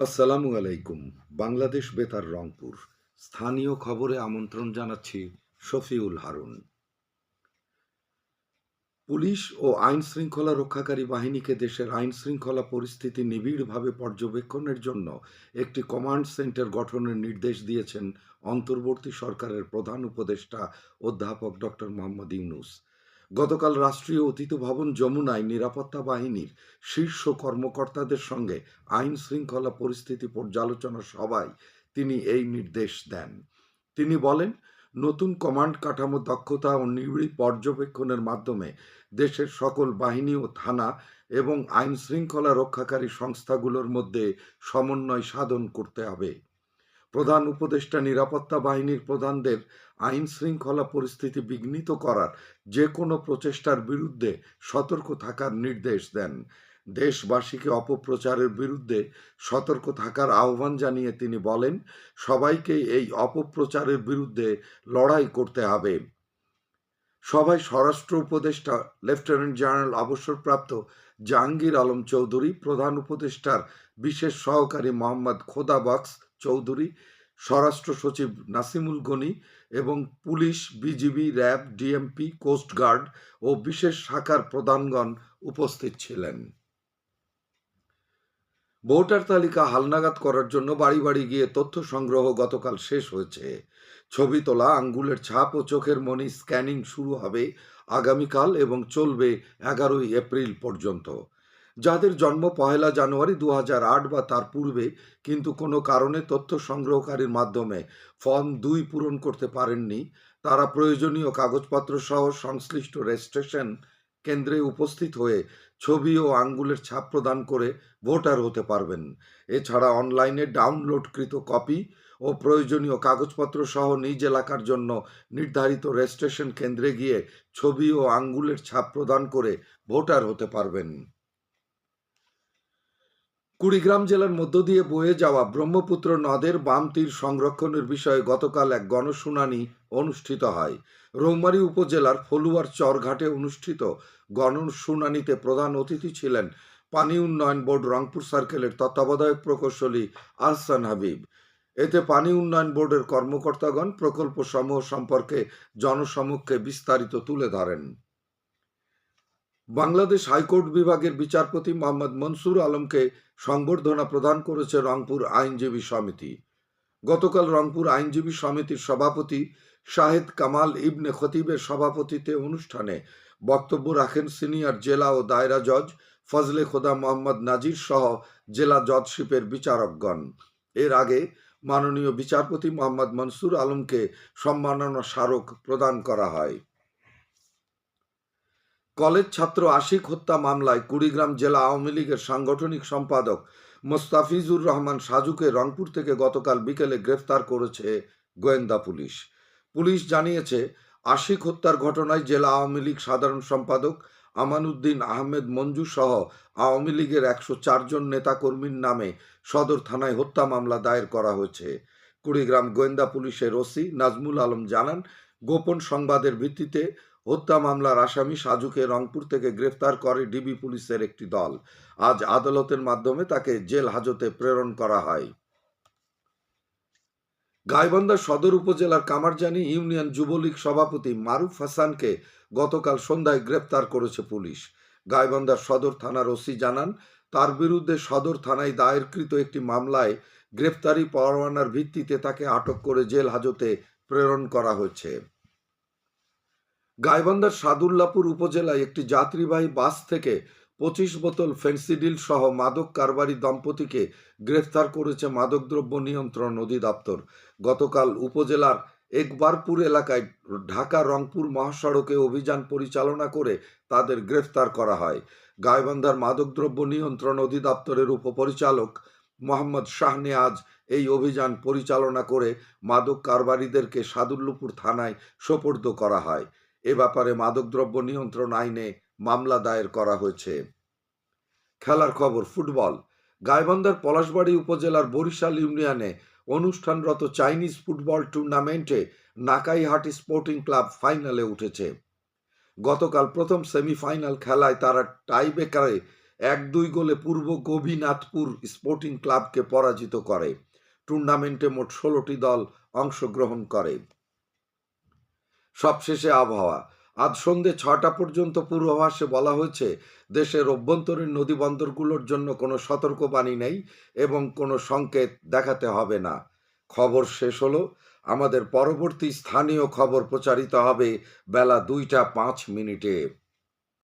আসসালামু আলাইকুম, বাংলাদেশ বেতার রংপুর। স্থানীয় খবরে আমন্ত্রণ জানাচ্ছি শফিউল হারুন। পুলিশ ও আইন শৃঙ্খলা রক্ষাকারী বাহিনীকে দেশের আইন শৃঙ্খলা পরিস্থিতি নিবিড়ভাবে পর্যবেক্ষণের জন্য একটি কমান্ড সেন্টার গঠনের নির্দেশ দিয়েছেন অন্তর্বর্তী সরকারের প্রধান উপদেষ্টা অধ্যাপক ডক্টর মোহাম্মদ ইউনুস। গতকাল রাষ্ট্রীয় অতিথি ভবন যমুনায় নিরাপত্তা বাহিনীর শীর্ষ কর্মকর্তাদের সঙ্গে আইন শৃঙ্খলা পরিস্থিতি পর্যালোচনা সভায় তিনি এই নির্দেশ দেন। তিনি বলেন, নতুন কমান্ড কাঠামো দক্ষতা ও নিবিড় পর্যবেক্ষণের মাধ্যমে দেশের সকল বাহিনী ও থানা এবং আইন শৃঙ্খলা রক্ষাকারী সংস্থাগুলোর মধ্যে সমন্বয় সাধন করতে হবে। প্রধান উপদেষ্টা নিরাপত্তা বাহিনীর প্রধানদের আইন শৃঙ্খলা পরিস্থিতি বিঘ্নিত করার যে কোনো প্রচেষ্টার বিরুদ্ধে সতর্ক থাকার নির্দেশ দেন। দেশবাসীকে অপপ্রচারের বিরুদ্ধে সতর্ক থাকার আহ্বান জানিয়ে তিনি বলেন সবাইকে এই অপপ্রচারের বিরুদ্ধে লড়াই করতে হবে। সভায় স্বরাষ্ট্র উপদেষ্টা, লেফটেন্যান্ট জেনারেল অবসরপ্রাপ্ত জাহাঙ্গীর আলম চৌধুরী, প্রধান উপদেষ্টার বিশেষ সহকারী মোহাম্মদ খোদাবক্স চৌধুরী, স্বরাষ্ট্র সচিব নাসিমুল গনি এবং police, BGB, RAB, DMP coastguard ও বিশেষ শাখার প্রধানগণ উপস্থিত ছিলেন। ভোটার তালিকা হালনাগাদ করার জন্য বাড়ি বাড়ি গিয়ে তথ্য সংগ্রহ গতকাল শেষ হয়েছে। ছবি তোলা, আঙ্গুলের ছাপ ও চোখের মনি স্ক্যানিং শুরু হবে আগামীকাল এবং চলবে এগারোই এপ্রিল পর্যন্ত। যাদের জন্ম পহেলা জানুয়ারি দু বা তার পূর্বে, কিন্তু কোনো কারণে তথ্য সংগ্রহকারীর মাধ্যমে ফর্ম দুই পূরণ করতে পারেননি, তারা প্রয়োজনীয় কাগজপত্র সহ সংশ্লিষ্ট রেজিস্ট্রেশন কেন্দ্রে উপস্থিত হয়ে ছবি ও আঙ্গুলের ছাপ প্রদান করে ভোটার হতে পারবেন। এছাড়া অনলাইনে ডাউনলোডকৃত কপি ও প্রয়োজনীয় কাগজপত্র সহ নিজ এলাকার জন্য নির্ধারিত রেজিস্ট্রেশন কেন্দ্রে গিয়ে ছবি ও আঙ্গুলের ছাপ প্রদান করে ভোটার হতে পারবেন। কুড়িগ্রাম জেলার মধ্য দিয়ে বয়ে যাওয়া ব্রহ্মপুত্র নদের বাম তীর সংরক্ষণের বিষয়ে গতকাল এক গণশুনানি অনুষ্ঠিত হয়। রৌমারী উপজেলার ফলুয়ার চরঘাটে অনুষ্ঠিত গণশুনানিতে প্রধান অতিথি ছিলেন পানি উন্নয়ন বোর্ড রংপুর সার্কেলের তত্ত্বাবধায়ক প্রকৌশলী আহসান হাবিব। এতে পানি উন্নয়ন বোর্ডের কর্মকর্তাগণ প্রকল্প সমূহ সম্পর্কে জনসমক্ষে বিস্তারিত তুলে ধরেন। বাংলাদেশ হাইকোর্ট বিভাগের বিচারপতি মোহাম্মদ মনসুর আলমকে সংবর্ধনা প্রদান করেছে রংপুর আইনজীবী সমিতি। গতকাল রংপুর আইনজীবী সমিতির সভাপতি শাহেদ কামাল ইবনে খতিবের সভাপতিতে অনুষ্ঠানে বক্তব্য রাখেন সিনিয়র জেলা ও দায়রা জজ ফজলে খোদা মোহাম্মদ নাজির সহ জেলা জজশিপের বিচারকগণ। এর আগে মাননীয় বিচারপতি মোহাম্মদ মনসুর আলমকে সম্মাননা স্মারক প্রদান করা হয়। কলেজ ছাত্র আশিক হত্যা মামলায় কুড়িগ্রাম জেলা আওয়ামী লীগের সাংগঠনিক সম্পাদক মোস্তাফিজুর রহমান সাজুকে রংপুর থেকে গতকাল বিকেলে গ্রেফতার করেছে গোয়েন্দা পুলিশ। পুলিশ জানিয়েছে, আশিক হত্যার ঘটনায় জেলা আওয়ামী লীগ সাধারণ সম্পাদক আমানুদ্দিন আহমেদ মঞ্জু সহ আওয়ামী লীগের একশো চারজন নেতাকর্মীর নামে সদর থানায় হত্যা মামলা দায়ের করা হয়েছে। কুড়িগ্রাম গোয়েন্দা পুলিশের ওসি নাজমুল আলম জানান, গোপন সংবাদের ভিত্তিতে হত্যা মামলার আসামি সাজুকে রংপুর থেকে গ্রেফতার করে ডিবি পুলিশের একটি দল। আজ আদালতের মাধ্যমে তাকে জেল হাজতে প্রেরণ করা হয়। গাইবান্ধা সদর উপজেলার কামারজানি ইউনিয়ন যুবলীগ সভাপতি মারুফ হাসানকে গতকাল সন্ধ্যায় গ্রেপ্তার করেছে পুলিশ। গাইবান্ধার সদর থানার ওসি জানান, তার বিরুদ্ধে সদর থানায় দায়েরকৃত একটি মামলায় গ্রেফতারি পরোয়ানার ভিত্তিতে তাকে আটক করে জেল হাজতে প্রেরণ করা হয়েছে। গাইবান্ধার সাদুল্লাপুর উপজেলায় একটি যাত্রীবাহী বাস থেকে পঁচিশ বোতল ফেন্সিডিল সহ মাদক কারবারি দম্পতিকে গ্রেফতার করেছে মাদকদ্রব্য নিয়ন্ত্রণ অধিদপ্তর। গতকাল উপজেলার একবারপুর এলাকায় ঢাকা রংপুর মহাসড়কে অভিযান পরিচালনা করে তাদের গ্রেফতার করা হয়। গাইবান্ধার মাদকদ্রব্য নিয়ন্ত্রণ অধিদপ্তরের উপপরিচালক মোহাম্মদ শাহনেয়াজ এই অভিযান পরিচালনা করে মাদক কারবারিদেরকে সাদুল্লুপুর থানায় সোপর্দ করা হয়। এ ব্যাপারে মাদকদ্রব্য নিয়ন্ত্রণ আইনে মামলা দায়ের করা হয়েছে। খেলার খবর, ফুটবল। গাইবান্ধার পলাশবাড়ি উপজেলার বরিশাল ইউনিয়নে অনুষ্ঠানরত চাইনিজ ফুটবল টুর্নামেন্টে নাকাইহাটি স্পোর্টিং ক্লাব ফাইনালে উঠেছে। গতকাল প্রথম সেমিফাইনাল খেলায় তারা টাই বেকারে এক দুই গোলে পূর্ব গোপীনাথপুর স্পোর্টিং ক্লাবকে পরাজিত করে। টুর্নামেন্টে মোট ষোলোটি দল অংশগ্রহণ করে। সবশেষে আবহাওয়া। আজ সন্ধে ছটা পর্যন্ত পূর্বাভাসে বলা হয়েছে, দেশের অভ্যন্তরীণ নদীবন্দরগুলোর জন্য কোনো সতর্কবাণী নেই এবং কোনো সংকেত দেখাতে হবে না। খবর শেষ হলো, আমাদের পরবর্তী স্থানীয় খবর প্রচারিত হবে বেলা দুইটা পাঁচ মিনিটে।